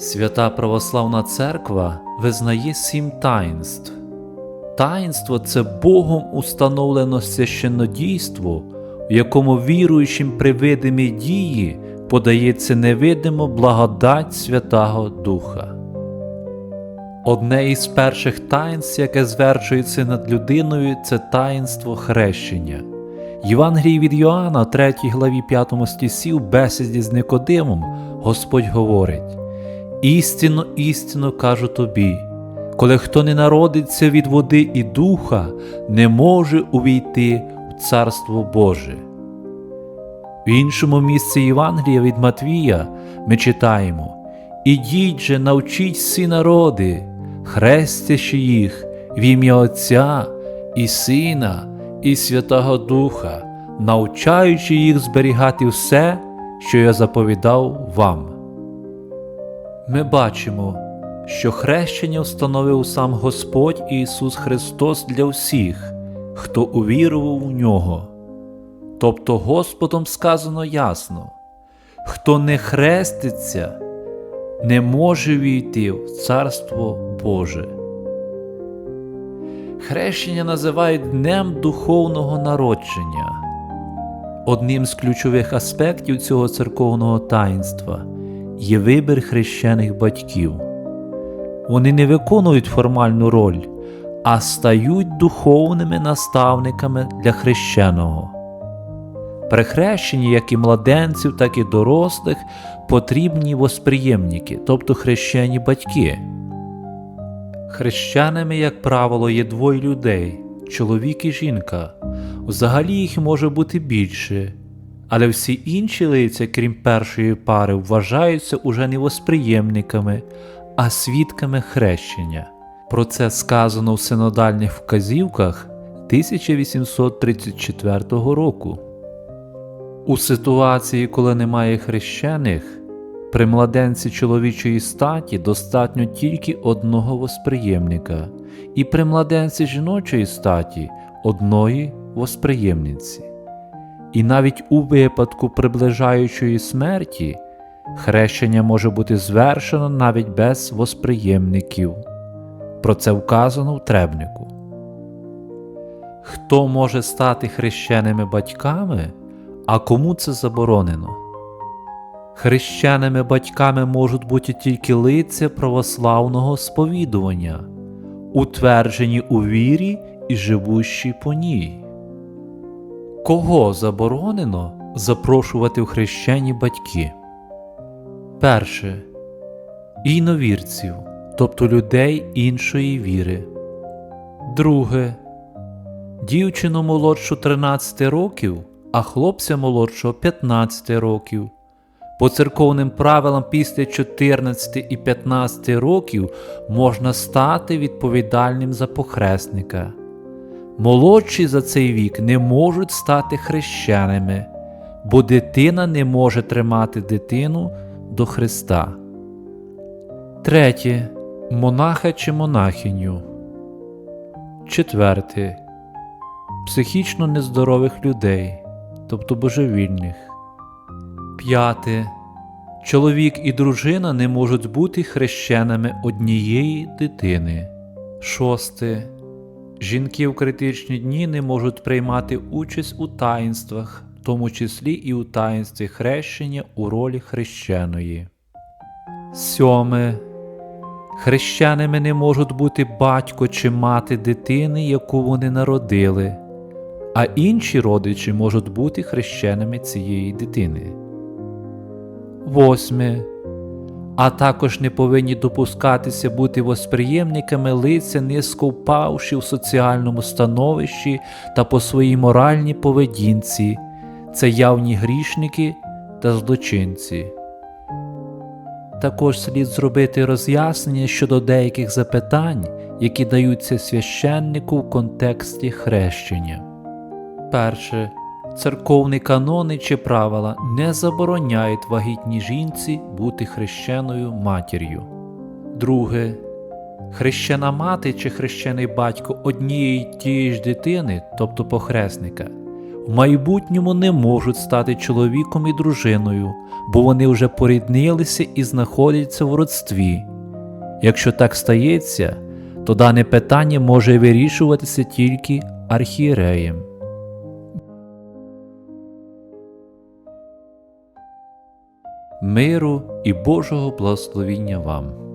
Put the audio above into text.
Свята Православна Церква визнає сім таїнств. Таїнство це Богом установлено священнодійство, в якому віруючим при видимій дії подається невидимо благодать Святого Духа. Одне із перших таїнств, яке звершується над людиною, це таїнство хрещення. Євангелії від Йоанна, 3 главі 5 стісі, в бесіді з Никодимом, Господь говорить: Істинно, істинно кажу тобі, коли хто не народиться від води і духа, не може увійти в Царство Боже. В іншому місці Євангелія від Матвія ми читаємо: Ідіть же, навчіть всі народи, хрестячи їх в ім'я Отця і Сина, і Святого Духа, навчаючи їх зберігати все, що я заповідав вам. Ми бачимо, що хрещення встановив сам Господь Ісус Христос для всіх, хто увірував у нього. Тобто Господом сказано ясно, хто не хреститься, не може війти в Царство Боже. Хрещення називають Днем духовного народження. Одним з ключових аспектів цього церковного таїнства є вибір хрещених батьків. Вони не виконують формальну роль, а стають духовними наставниками для хрещеного. При хрещенні як і младенців, так і дорослих потрібні восприємники, тобто хрещені батьки. Хрещеними, як правило, є двоє людей чоловік і жінка. Взагалі їх може бути більше, але всі інші лиця, крім першої пари, вважаються уже не восприємниками, а свідками хрещення. Про це сказано в синодальних вказівках 1834 року. У ситуації, коли немає хрещених, при младенці чоловічої статі достатньо тільки одного восприємника, і при младенці жіночої статі одної восприємниці. І навіть у випадку приближаючої смерті хрещення може бути звершено навіть без восприємників. Про це вказано в требнику. Хто може стати хрещеними батьками, а кому це заборонено? Хрещеними батьками можуть бути тільки лиця православного сповідування, утверджені у вірі і живущі по ній. Кого заборонено запрошувати в хрещені батьки? Перше. Іновірців, тобто людей іншої віри. Друге. Дівчину молодшу 13 років, а хлопця молодшого 15 років. По церковним правилам після 14 і 15 років можна стати відповідальним за похресника. Молодші за цей вік не можуть стати хрещеними, бо дитина не може тримати дитину до Христа. Третє. Монаха чи монахиню. Четверте. Психічно нездорових людей, тобто божевільних. П'яте. Чоловік і дружина не можуть бути хрещеними однієї дитини. Шосте. Жінки в критичні дні не можуть приймати участь у таїнствах, в тому числі і у таїнстві хрещення у ролі хрещеної. Сьоме. Хрещеними не можуть бути батько чи мати дитини, яку вони народили, а інші родичі можуть бути хрещеними цієї дитини. Восьме. А також не повинні допускатися бути восприємниками лиця, низько впавши в соціальному становищі та по своїй моральній поведінці, це явні грішники та злочинці. Також слід зробити роз'яснення щодо деяких запитань, які даються священнику в контексті хрещення. Перше. Церковні канони чи правила не забороняють вагітній жінці бути хрещеною матір'ю. Друге. Хрещена мати чи хрещений батько однієї тієї ж дитини, тобто похресника, в майбутньому не можуть стати чоловіком і дружиною, бо вони вже поріднилися і знаходяться в родстві. Якщо так стається, то дане питання може вирішуватися тільки архієреєм. Миру і Божого благословіння вам!